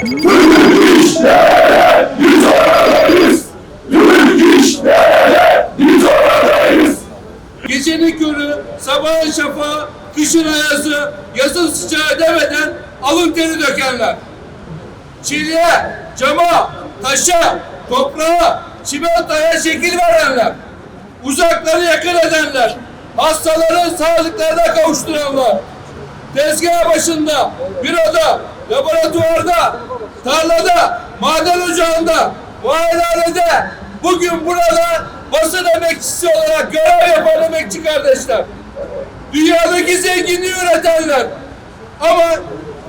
Türk işlere biz oradayız. Türk işlere biz oradayız. Körü, sabahın şafağı, kışın ayazı, yazın sıcağı demeden alın teri dökerler. Çileğe, cama, taşa, toprağa, çimentoya şekil verenler. Uzakları yakın edenler. Hastaları sağlıklarına kavuşturanlar. Tezgah başında, büroda, laboratuvarda, tarlada, maden ocağında, muayenehanede, bugün burada basın emekçisi olarak görev yapan emekçi kardeşler. Dünyadaki zenginliği üretenler. Ama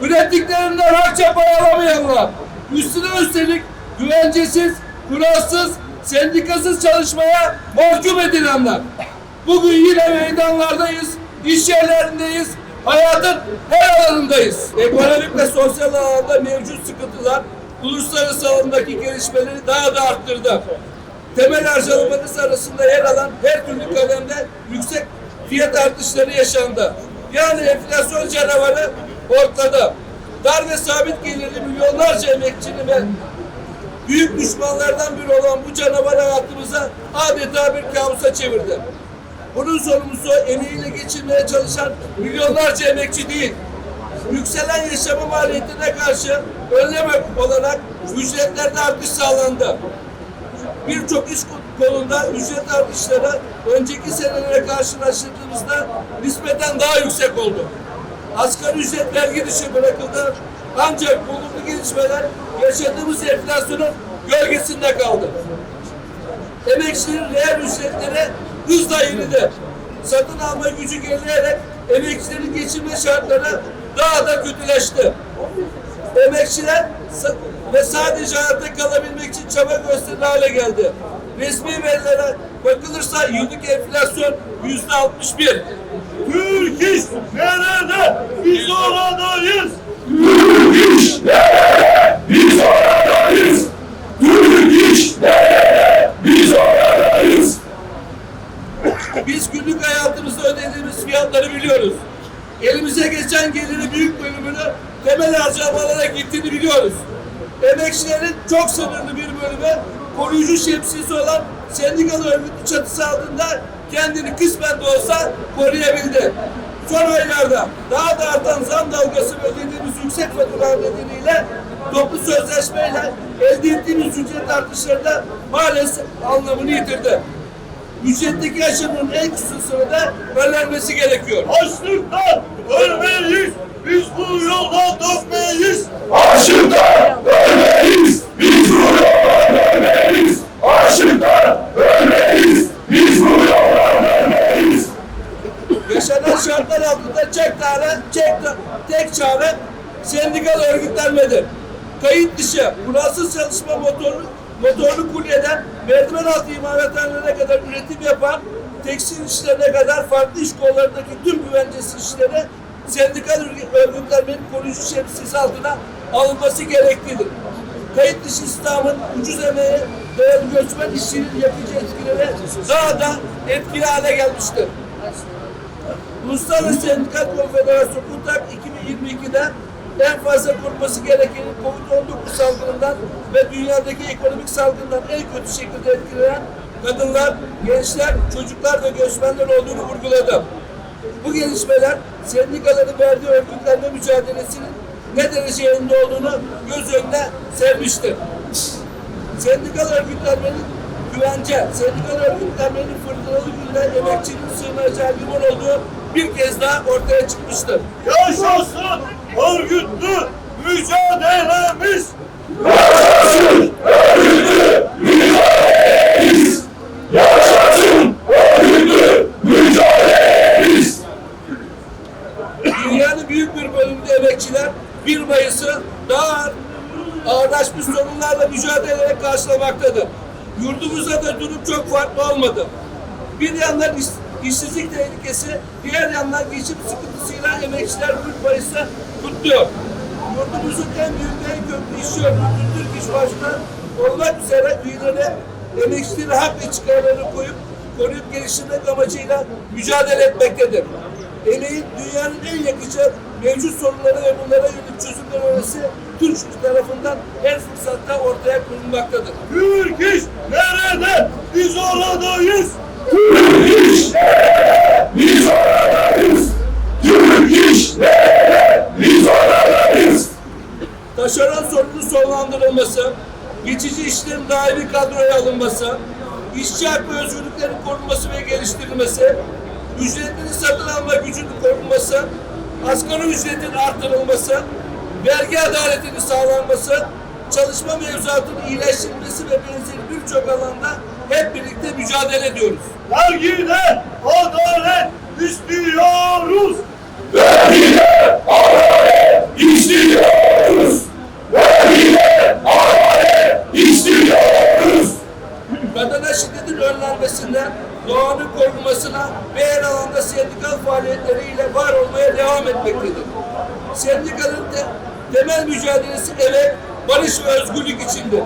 ürettiklerinden harça pay alamayanlar. Üstüne üstelik güvencesiz, kuralsız, sendikasız çalışmaya mahkum edilenler. Bugün yine meydanlardayız, iş yerlerindeyiz, hayatın her alanındayız. Ekonomik ve sosyal alanda mevcut sıkıntılar uluslararası alandaki gelişmeleri daha da arttırdı. Temel harcamalarımız arasında yer alan her türlü kalemde yüksek fiyat artışları yaşandı. Yani enflasyon canavarı ortada. Dar ve sabit gelirli milyonlarca emekçinin ve büyük düşmanlardan biri olan bu canavar hayatımıza adeta bir kabusa çevirdi. Bunun sorumlusu emeğiyle geçirmeye çalışan milyonlarca emekçi değil. Yükselen yaşama maliyetine karşı önlem olarak ücretlerde artış sağlandı. Birçok iş kolunda ücret artışları önceki senelere karşılaştırdığımızda nispeten daha yüksek oldu. Asgari ücret vergi dışı bırakıldı. Ancak olumlu gelişmeler yaşadığımız enflasyonun gölgesinde kaldı. Emekçilerin reel ücretleri hızla inildi. Satın alma gücü gerileyerek emekçilerin geçinme şartları daha da kötüleşti. Emekçiler ve sadece hayatta kalabilmek için çaba gösterir hale geldi. Resmi verilere bakılırsa yıllık enflasyon yüzde 61. Türk iş nerede? Biz oradayız. Türk iş nerede? Biz oradayız. Türk iş nerede? Biz oradayız. Biz günlük hayatımızda ödediğimiz fiyatları biliyoruz. Elimize geçen gelirin büyük bölümünü temel harcamalara gittiğini biliyoruz. Emekçilerin çok sınırlı bir bölümü koruyucu şemsiyesi olan sendikalı örgütlü çatısı altında kendini kısmen de olsa koruyabildi. Son aylarda daha da artan zam dalgası ve ödediğimiz yüksek faturalar nedeniyle toplu sözleşmeyle elde ettiğimiz ücret artışları da maalesef anlamını yitirdi. Ücretteki aşımın en kısa sürede önlenmesi gerekiyor. Açlıktan ölmeyiz. Biz bu yoldan dönmeyiz. Açlıktan ölmeyiz. Biz bu yoldan dönmeyiz. Açlıktan ölmeyiz. Biz bu yoldan dönmeyiz. Yaşanan şartlar altında tek çare, tek, tek çare sendikal örgütlenmedir. Kayıt dışı, kuralsız çalışma motoru, motorlu kulyeden merdiven altı imalathanelerine kadar üretim yapan tekstil işlerine kadar farklı iş kollarındaki tüm güvencesiz işlere sendikal örgü- örgütlenmenin koruyucu şemsiyesi altına alınması gereklidir. Kayıt dışı İslam'ın ucuz emeğe dayalı göçmen işçinin yapıcı etkileri daha da etkili hale gelmiştir. Uluslararası Sendikal Konfederasyonu KUTAK 2022'de en fazla korunması gerekenin COVID-19 salgınından ve dünyadaki ekonomik salgından en kötü şekilde etkilenen kadınlar, gençler, çocuklar ve göçmenler olduğunu vurguladı. Bu gelişmeler sendikaların verdiği örgütlenme mücadelesinin ne derece yerinde olduğunu göz önüne sermiştir. Sendikal örgütlenmenin güvence, sendikal örgütlenmenin fırtınalı günde emekçinin sığınacağı liman olduğu bir kez daha ortaya çıkmıştır. Yaşasın örgütlü mücadelemiz. Yaşasın örgütlü mücadelemiz. Dünyanın büyük bir bölümünde emekçiler 1 Mayıs'ı daha ağır, ağırlaşmış sorunlarla mücadele karşılamaktadır. Yurdumuzda da durum çok farklı olmadı. Bir yandan işsizlik tehlikesi, diğer yandan geçim sıkıntısıyla emekçiler 1 Mayıs'ı kutluyor. Yurdumuzun en büyük en köklü işi örgütü Türk İş Başkanı olmak üzere üyeleri emekçileri hak ve çıkarlarını koyup koruyup geliştirmek amacıyla mücadele etmektedir. Emeğin dünyanın en yakıcı mevcut sorunları ve bunlara yönelik çözümler önerisi Türk tarafından her fırsatta ortaya konulmaktadır. Türk iş nerede? Biz oradayız. Taşeron sorunun sonlandırılması, geçici işlerin daimi kadroya alınması, işçi hak ve özgürlüklerin korunması ve geliştirilmesi, ücretlerin satın alma gücünün korunması, asgari ücretin artırılması, vergi adaletinin sağlanması, çalışma mevzuatının iyileştirilmesi ve benzeri birçok alanda hep birlikte mücadele ediyoruz. Vergide adalet istiyoruz. Vergide adalet istiyoruz. Vergide adalet istiyoruz. kadına şiddetin önlenmesinden, doğanın korunmasına ve her alanda sendikal faaliyetleriyle var olmaya devam etmektedir. Sendikanın te- temel mücadelesi emek, barış ve özgürlük içindir.